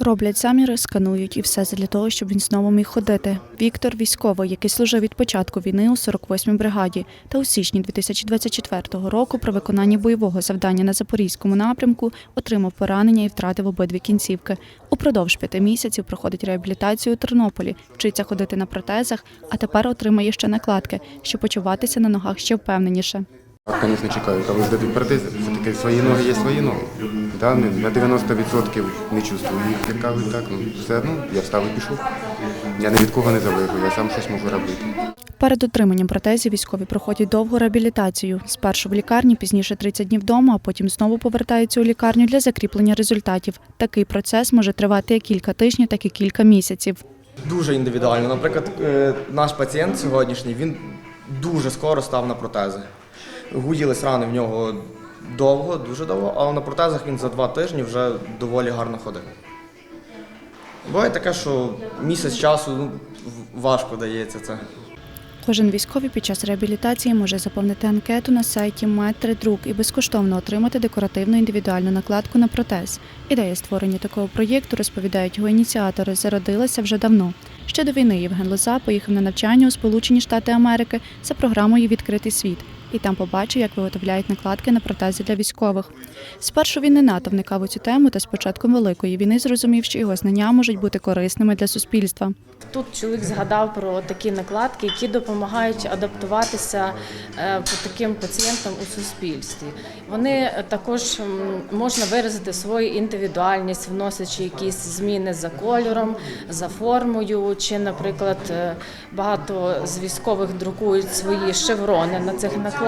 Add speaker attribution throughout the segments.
Speaker 1: Роблять заміри, сканують і все для того, щоб він знову міг ходити. Віктор військовий, який служив від початку війни у 48-й бригаді, та у січні 2024 року при виконанні бойового завдання на запорізькому напрямку отримав поранення і втратив обидві кінцівки. Упродовж п'яти місяців проходить реабілітацію у Тернополі, вчиться ходити на протезах, а тепер отримає ще накладки, щоб почуватися на ногах ще впевненіше.
Speaker 2: Звісно, чекаю, коли здадуть протези. Все-таки свої ноги є свої ноги. Да, на 90% не чувствую їх, як кажуть так. Ну, все одно я встав і пішов. Я ні від кого не залежу, я сам щось можу робити.
Speaker 1: Перед отриманням протезів військові проходять довгу реабілітацію. Спершу в лікарні, пізніше 30 днів вдома, а потім знову повертаються у лікарню для закріплення результатів. Такий процес може тривати як кілька тижнів, так і кілька місяців.
Speaker 3: Дуже індивідуально. Наприклад, е, наш пацієнт сьогоднішній він дуже скоро став на протези. Гуділись рани в нього довго, дуже довго, але на протезах він за два тижні вже доволі гарно ходив. Буває таке, що місяць часу ну, важко дається це.
Speaker 1: Кожен військовий під час реабілітації може заповнити анкету на сайті Метридрук і безкоштовно отримати декоративну індивідуальну накладку на протез. Ідея створення такого проєкту, розповідають його ініціатори, зародилася вже давно. Ще до війни Євген Лоза поїхав на навчання у Сполучені Штати Америки за програмою Відкритий світ і там побачив, як виготовляють накладки на протези для військових. Спершу він не надто вникав у цю тему, та з початком великої війни зрозумів, що його знання можуть бути корисними для суспільства.
Speaker 4: Тут чоловік згадав про такі накладки, які допомагають адаптуватися е, по таким пацієнтам у суспільстві. Вони також можна виразити свою індивідуальність, вносячи якісь зміни за кольором, за формою. Чи, наприклад, е, багато з військових друкують свої шеврони на цих накладках,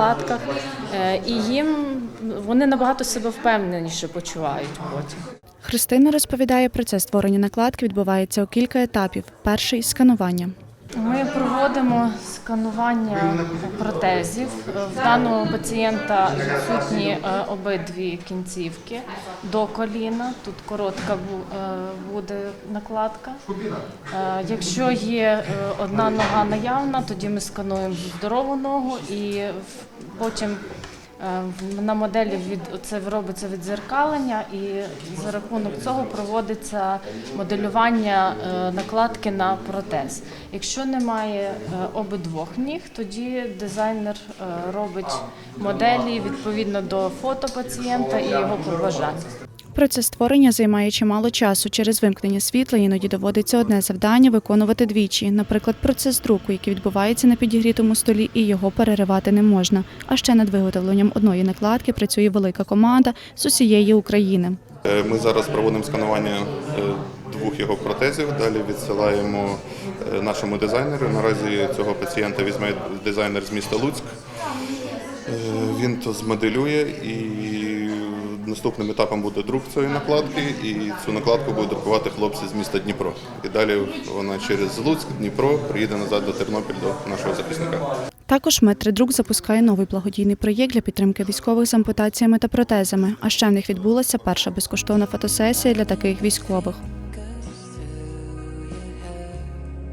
Speaker 4: Е, і їм вони набагато себе впевненіше почувають потім.
Speaker 1: Христина розповідає, процес створення накладки відбувається у кілька етапів. Перший сканування.
Speaker 4: Ми проводимо сканування протезів. В даного пацієнта відсутні е, обидві кінцівки до коліна. Тут коротка е, буде накладка. Е, Якщо є одна нога наявна, тоді ми скануємо здорову ногу і потім. Е, На моделі від це робиться відзеркалення, і за рахунок цього проводиться моделювання е, накладки на протез. Якщо немає е, обидвох ніг, тоді дизайнер робить моделі відповідно до фото пацієнта і його побажань.
Speaker 1: Процес створення займає чимало часу. Через вимкнення світла іноді доводиться одне завдання виконувати двічі. Наприклад, процес друку, який відбувається на підігрітому столі, і його переривати не можна. А ще над виготовленням одної накладки працює велика команда з усієї України.
Speaker 5: Е, Ми зараз проводимо сканування е, двох його протезів. Далі відсилаємо е, нашому дизайнеру. Наразі цього пацієнта візьме дизайнер з міста Луцьк. Він то змоделює і наступним етапом буде друк цієї накладки, і цю накладку будуть друкувати хлопці з міста Дніпро. І далі вона через Луцьк, Дніпро приїде назад до Тернопіль до нашого захисника.
Speaker 1: Також Метридрук запускає новий благодійний проєкт для підтримки військових з ампутаціями та протезами. А ще в них відбулася перша безкоштовна фотосесія для таких військових.